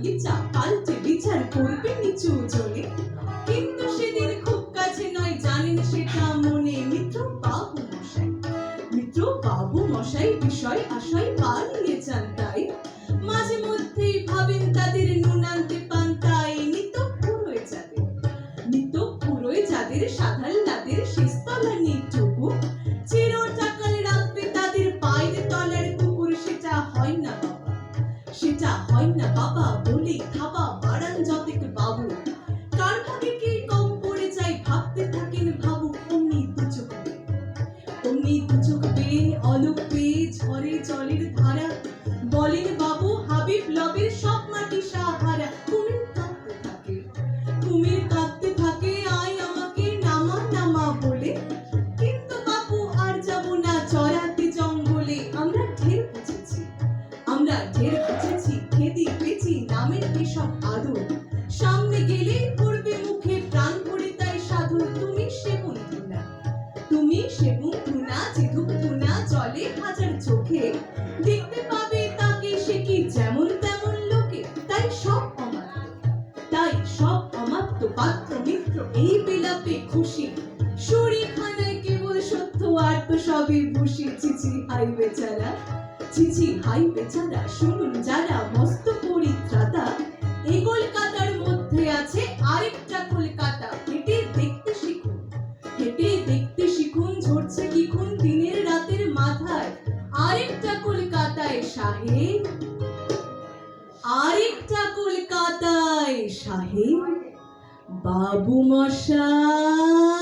লিচা পাল্টে বিচার করবে নিচু জলে? কিন্তু সেদিন খুব কাছে নয়, জানেন সেটা মনে। মিত্র বাবু মশাই, মিত্র বাবু মশাই বিষয় আশয় পা নিয়ে চান তাই। মাঝে মধ্যেই ভাবেন তাদের নুনান্তে পান তাই। নিত্য পুরোয় যাদের নিত্য পুরোয় যাদের সাধারণ তাদের শেষতলা সেটা হয় না বাবা বলে থাবা বাড়ান যতেক বাবু। কার ভাগে কে কম পড়ে যায় ভাবতে থাকেন ভাবু, অমনি দু চোখ বেয়ে। অমনি দু চোখ বেয়ে অলোক পেয়ে ঝরে জলের ধারা। বলেন বাবু, হাবিব লবের সব মাটি সাহারা। কুমির কাঁদতে থাকে, কুমির কাঁদতে থাকে, আয় আমাকে নামা নামা বলে। কিন্তু বাবু আর যাব না, চড়াতে জঙ্গলে। আমরা ঢের বুঝেছি, আমরা ঢের বুঝেছি। এসব আদর। সামনে পড়বে মুখে প্রাণ ভরে তাই সাধু, তুমি তুমি হাজার চোখে। দেখতে পাবে তাকে সে কি যেমন তেমন লোকে। তাই সব অমাত্য। তাই সব অমাত্য পাত্র মিত্র এই বিলাপে খুশি। শরীরখানায় কেবল সত্য আর তো সবই ভুষি। চিচি হাই বেচারা। চিচি হাই বেচারা, শুনুন যারা মস্ত কলকাতায় সাহেব আরেকটা কলকাতায় সাহেব বাবু মশাই।